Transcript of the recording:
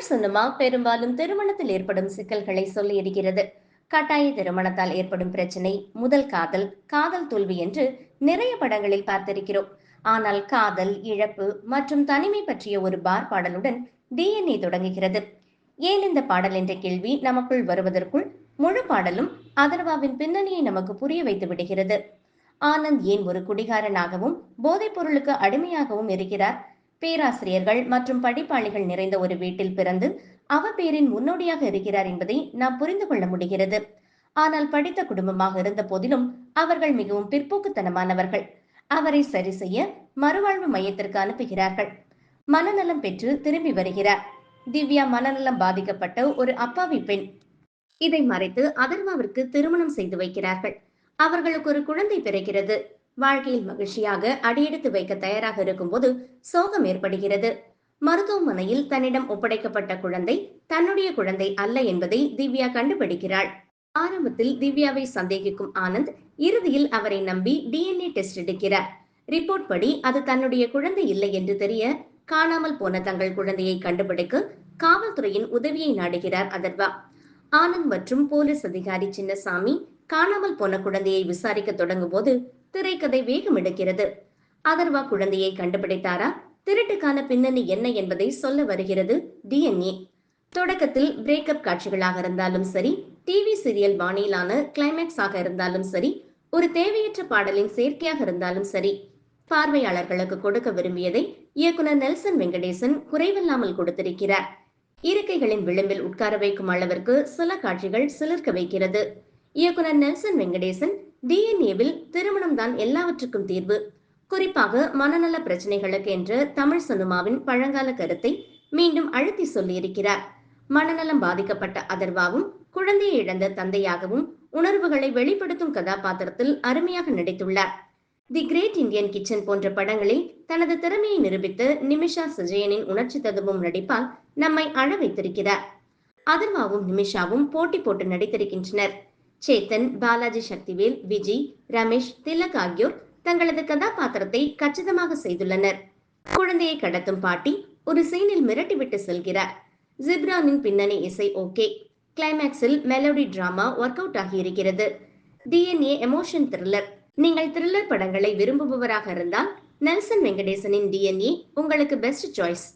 Tamil cinema பெரும்பாலும் திருமணத்தில் ஏற்படும் சிக்கல்களை சொல்லி இருக்கிறது. கட்டாய திருமணத்தால் ஏற்படும் பிரச்சனை முதல் காதல் காதல் தோல்வி என்று நிறைய படங்களில் பார்த்திருக்கிறோம். ஆனால் காதல் இழப்பு மற்றும் தனிமை பற்றிய ஒரு பார் பாடலுடன் டிஎன்ஏ தொடங்குகிறது. ஏன் இந்த பாடல் என்ற கேள்வி நமக்குள் வருவதற்குள் முழு பாடலும் அதர்வாவின் பின்னணியை நமக்கு புரிய வைத்து விடுகிறது. ஆனந்த் ஏன் ஒரு குடிகாரனாகவும் போதைப் பொருளுக்கு அடிமையாகவும் இருக்கிறார்? பேராசிரியர்கள் மற்றும் படிப்பாளிகள் நிறைந்த ஒரு வீட்டில் பிறந்து அவ பேரின் முன்னோடியாக இருக்கிறார் என்பதை நாம் புரிந்து கொள்ள முடிகிறது. ஆனால் படித்த குடும்பமாக இருந்த போதிலும் அவர்கள் மிகவும் பிற்போக்குத்தனமானவர்கள். அவரை சரி செய்ய மறுவாழ்வு மையத்திற்கு அனுப்புகிறார்கள். மனநலம் பெற்று திரும்பி வருகிறார். திவ்யா மனநலம் பாதிக்கப்பட்ட ஒரு அப்பாவி பெண். இதை மறைத்து அதர்வாவிற்கு திருமணம் செய்து வைக்கிறார்கள். அவர்களுக்கு ஒரு குழந்தை பிறக்கிறது. வாழ்க்கையில் மகிழ்ச்சியாக அடியெடுத்து வைக்க தயாராக இருக்கும்போது சோகம் ஏற்படுகிறது. மருத்துவமனையில் தன்னிடம் ஒப்படைக்கப்பட்ட குழந்தை தன்னுடைய குழந்தை அல்ல என்பதை திவ்யா கண்டுபிடிக்கிறாள். ஆரம்பத்தில் திவ்யாவை சந்தேகிக்கும் ஆனந்த் இறுதியில் அவரை நம்பி டிஎன்ஏ டெஸ்ட் எடுக்கிறார். ரிப்போர்ட் படி அது தன்னுடைய குழந்தை இல்லை என்று தெரிய காணாமல் போன தங்கள் குழந்தையை கண்டுபிடிக்க காவல்துறையின் உதவியை நாடுகிறார் அதர்வா. ஆனந்த் மற்றும் போலீஸ் அதிகாரி சின்னசாமி காணாமல் போன குழந்தையை விசாரிக்க தொடங்கும் போது திரைக்கதை வேகம் எடுக்கிறது. அதர்வா குழந்தையை கண்டுபிடித்தாரா? திருட்டுக்கான பின்னணி என்ன என்பதை சொல்ல வருகிறது டிஎன்ஏ தொடக்கத்தில் பிரேக்கப் காட்சிகளாக இருந்தாலும் சரி டிவி சீரியல் பாணியிலான கிளைமேக்ஸ் ஆக இருந்தாலும் சரி ஒரு தேவையற்ற பாடலின் சேர்க்கையாக இருந்தாலும் சரி பார்வையாளர்களுக்கு கொடுக்க விரும்பியதை இயக்குனர் நெல்சன் வெங்கடேசன் குறைவில்லாமல் கொடுத்திருக்கிறார். இருக்கைகளின் விளிம்பில் உட்கார வைக்கும் அளவிற்கு சில காட்சிகள் சிலிர்க்க வைக்கிறது. இயக்குனர் நெல்சன் வெங்கடேசன் டிஎன்ஏவில் திருமணம் தான் எல்லாவற்றுக்கும் தீர்வு. குறிப்பாக மனநல பிரச்சனைகளுக்கு என்ற தமிழ் சினிமாவின் பழங்கால கருத்தை மீண்டும் அழுத்தி சொல்லியிருக்கிறார். மனநலம் பாதிக்கப்பட்ட அதர்வாவும் குழந்தையை இழந்த தந்தையாகவும் உணர்வுகளை வெளிப்படுத்தும் கதாபாத்திரத்தில் அருமையாக நடித்துள்ளார். தி கிரேட் இந்தியன் கிச்சன் போன்ற படங்களில் தனது திறமையை நிரூபித்த நிமிஷா சஜயனின் உணர்ச்சி ததும்பும் நடிப்பால் நம்மை அழ வைத்திருக்கிறார் அதர்வாவும் நிமிஷாவும் போட்டி போட்டு நடித்திருக்கின்றனர். சேத்தன் பாலாஜி சக்திவேல் விஜய் ரமேஷ் திலக் ஆகியோர் தங்களது கதாபாத்திரத்தை கச்சிதமாக செய்துள்ளனர். குழந்தையை கடத்தும் பாட்டி ஒரு சீனில் மிரட்டிவிட்டு செல்கிறார். ஜிப்ரானின் பின்னணி இசை ஓகே. கிளைமேக்ஸில் மெலோடி டிராமா ஒர்க் அவுட் ஆகியிருக்கிறது டிஎன்ஏ எமோஷன் த்ரில்லர் நீங்கள் த்ரில்லர் படங்களை விரும்புபவராக இருந்தால் நெல்சன் வெங்கடேசனின் டிஎன்ஏ உங்களுக்கு பெஸ்ட் சாய்ஸ்